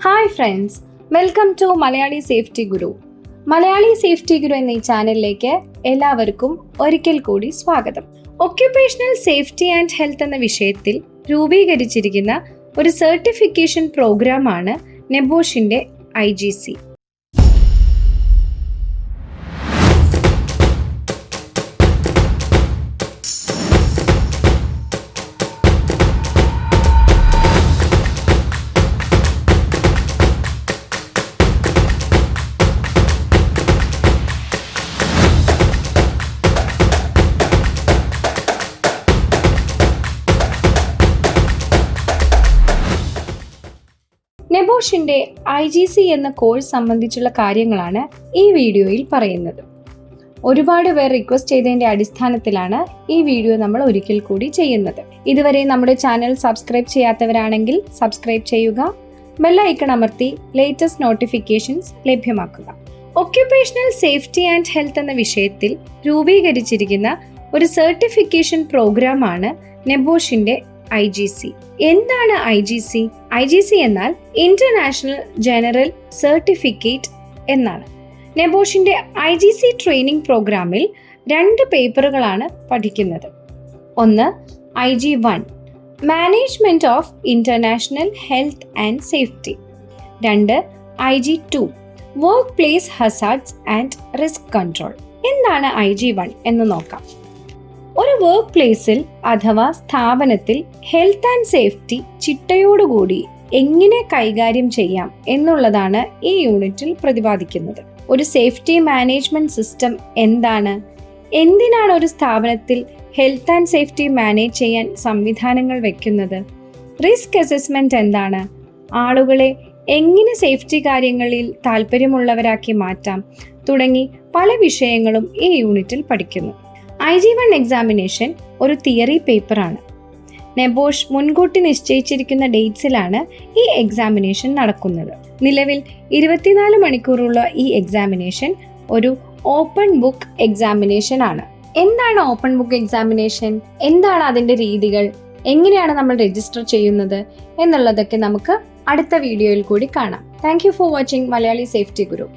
Hi friends welcome to Malayali safety guru Malayali safety guru എന്ന ഈ ചാനലിലേക്ക് എല്ലാവർക്കും ഒരിക്കൽ കൂടി സ്വാഗതം. ഒക്യുപേഷണൽ സേഫ്റ്റി ആൻഡ് ഹെൽത്ത് എന്ന വിഷയത്തിൽ രൂപീകരിച്ചിരിക്കുന്ന ഒരു സർട്ടിഫിക്കേഷൻ പ്രോഗ്രാമാണ് നെബോഷിന്റെ ഐ ജി സി നെബോഷിന്റെ ഐ ജി സി എന്ന കോഴ്സ് സംബന്ധിച്ചുള്ള കാര്യങ്ങളാണ് ഈ വീഡിയോയിൽ പറയുന്നത്. ഒരുപാട് പേർ റിക്വസ്റ്റ് ചെയ്തതിന്റെ അടിസ്ഥാനത്തിലാണ് ഈ വീഡിയോ നമ്മൾ ഒരിക്കൽ കൂടി ചെയ്യുന്നത്. ഇതുവരെ നമ്മുടെ ചാനൽ സബ്സ്ക്രൈബ് ചെയ്യാത്തവരാണെങ്കിൽ സബ്സ്ക്രൈബ് ചെയ്യുക ബെല്ലൈക്കൺ അമർത്തി ലേറ്റസ്റ്റ് നോട്ടിഫിക്കേഷൻസ് ലഭ്യമാക്കുക. ഒക്യുപേഷണൽ സേഫ്റ്റി ആൻഡ് ഹെൽത്ത് എന്ന വിഷയത്തിൽ രൂപീകരിച്ചിരിക്കുന്ന ഒരു സർട്ടിഫിക്കേഷൻ പ്രോഗ്രാമാണ് നെബോഷിന്റെ ഐ ജി സി. എന്താണ് I G C? I G C എന്നാൽ ഇന്റർനാഷണൽ ജനറൽ സർട്ടിഫിക്കറ്റ് എന്നാണ്. നെബോഷിന്റെ ഐ ജി സി ട്രെയിനിങ് പ്രോഗ്രാമിൽ രണ്ട് പേപ്പറുകളാണ് പഠിക്കുന്നത്. ഒന്ന് I G one management of international health and safety രണ്ട് I G two workplace hazards and risk control എന്താണ് ഐ ജി വൺ എന്ന് നോക്കാം. ഒരു വർക്ക് പ്ലേസിൽ അഥവാ സ്ഥാപനത്തിൽ ഹെൽത്ത് ആൻഡ് സേഫ്റ്റി ചിട്ടയോടുകൂടി എങ്ങനെ കൈകാര്യം ചെയ്യാം എന്നുള്ളതാണ് ഈ യൂണിറ്റിൽ പ്രതിപാദിക്കുന്നത്. ഒരു സേഫ്റ്റി മാനേജ്മെന്റ് സിസ്റ്റം എന്താണ്? എന്തിനാണ് ഒരു സ്ഥാപനത്തിൽ ഹെൽത്ത് ആൻഡ് സേഫ്റ്റി മാനേജ് ചെയ്യാൻ സംവിധാനങ്ങൾ വെക്കുന്നത്? റിസ്ക് അസസ്മെന്റ് എന്താണ്? ആളുകളെ എങ്ങനെ സേഫ്റ്റി കാര്യങ്ങളിൽ താല്പര്യമുള്ളവരാക്കി മാറ്റാം തുടങ്ങി പല വിഷയങ്ങളും ഈ യൂണിറ്റിൽ പഠിക്കുന്നു. ഐ ജി വൺ എക്സാമിനേഷൻ ഒരു തിയറി പേപ്പറാണ് നെബോഷ് മുൻകൂട്ടി നിശ്ചയിച്ചിരിക്കുന്ന ഡേറ്റ്സിലാണ് ഈ എക്സാമിനേഷൻ നടക്കുന്നത്. നിലവിൽ ഇരുപത്തിനാല് മണിക്കൂറുള്ള ഈ എക്സാമിനേഷൻ ഒരു ഓപ്പൺ ബുക്ക് എക്സാമിനേഷൻ ആണ്. എന്താണ് ഓപ്പൺ ബുക്ക് എക്സാമിനേഷൻ എന്താണ് അതിന്റെ രീതികൾ? എങ്ങനെയാണ് നമ്മൾ രജിസ്റ്റർ ചെയ്യുന്നത്? എന്നുള്ളതൊക്കെ നമുക്ക് അടുത്ത വീഡിയോയിൽ കൂടി കാണാം. Thank for watching Malayali safety guru.